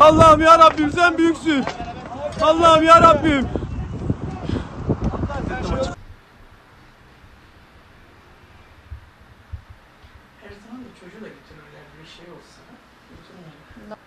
Allah'ım ya Rabbim sen büyüksün. Allah'ım ya Rabbim. Her zaman da çocuğu da götürürler bir şey olsa.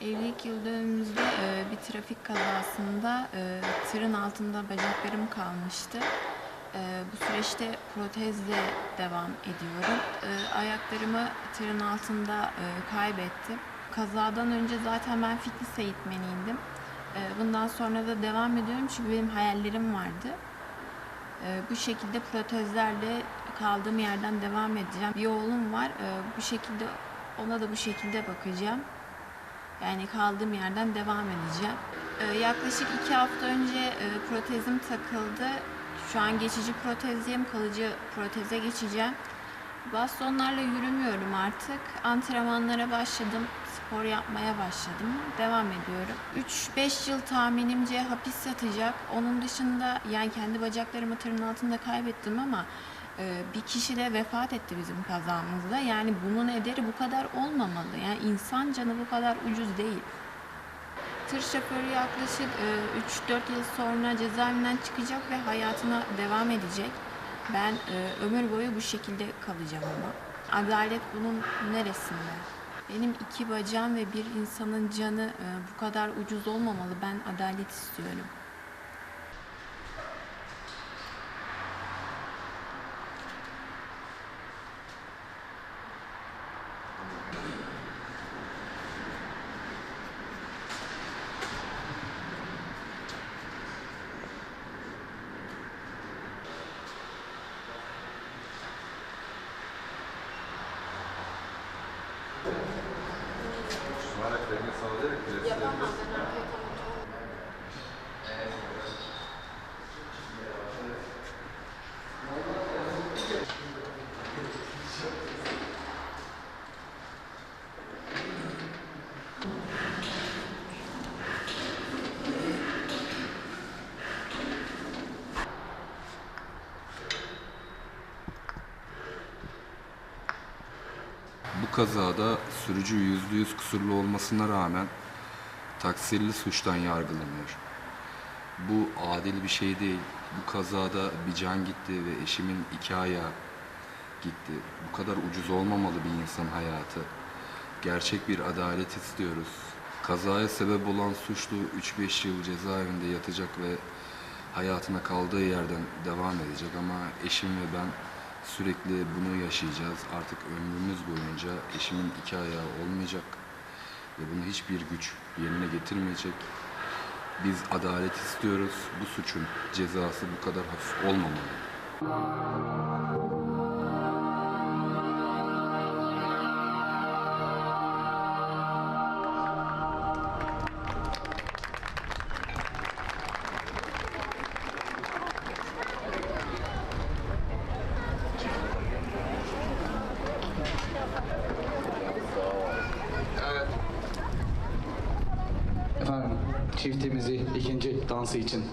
Evlilik yıl dönümümüzde e, bir trafik kazasında e, tırın altında bacaklarım kalmıştı. E, bu süreçte protezle devam ediyorum. Ayaklarımı tırın altında kaybettim. Kazadan önce zaten ben fitness eğitmeniydim. E, bundan sonra da devam ediyorum çünkü benim hayallerim vardı. Bu şekilde protezlerle kaldığım yerden devam edeceğim. Bir oğlum var. Bu şekilde ona da bu şekilde bakacağım. Yani kaldığım yerden devam edeceğim. Ee, yaklaşık iki hafta önce e, protezim takıldı. Şu an geçici protezdeyim, kalıcı proteze geçeceğim. Bastonlarla yürümüyorum artık. Antrenmanlara başladım, spor yapmaya başladım. Devam ediyorum. 3-5 yıl tahminimce hapis yatacak. Onun dışında yani kendi bacaklarımı tırın altında kaybettim ama bir kişi de vefat etti bizim kazamızda. Yani bunun ederi bu kadar olmamalı. Yani insan canı bu kadar ucuz değil. Tır şoförü yaklaşık e, 3-4 yıl sonra cezaevinden çıkacak ve hayatına devam edecek. Ben e, ömür boyu bu şekilde kalacağım ama. Adalet bunun neresinde? Benim iki bacağım ve bir insanın canı e, bu kadar ucuz olmamalı. Ben adalet istiyorum. Yapamam ben arkaya Bu kazada sürücü yüzde yüz kusurlu olmasına rağmen taksirli suçtan yargılanıyor. Bu adil bir şey değil. Bu kazada bir can gitti ve eşimin iki ayağı gitti. Bu kadar ucuz olmamalı bir insan hayatı. Gerçek bir adalet istiyoruz. Kazaya sebep olan suçlu 3-5 yıl cezaevinde yatacak ve hayatına kaldığı yerden devam edecek ama eşim ve ben sürekli bunu yaşayacağız. Artık ömrümüz boyunca eşimin iki ayağı olmayacak ve bunu hiçbir güç yerine getirmeyecek. Biz adalet istiyoruz. Bu suçun cezası bu kadar hafif olmamalı. Çiftimizi ikinci dansı için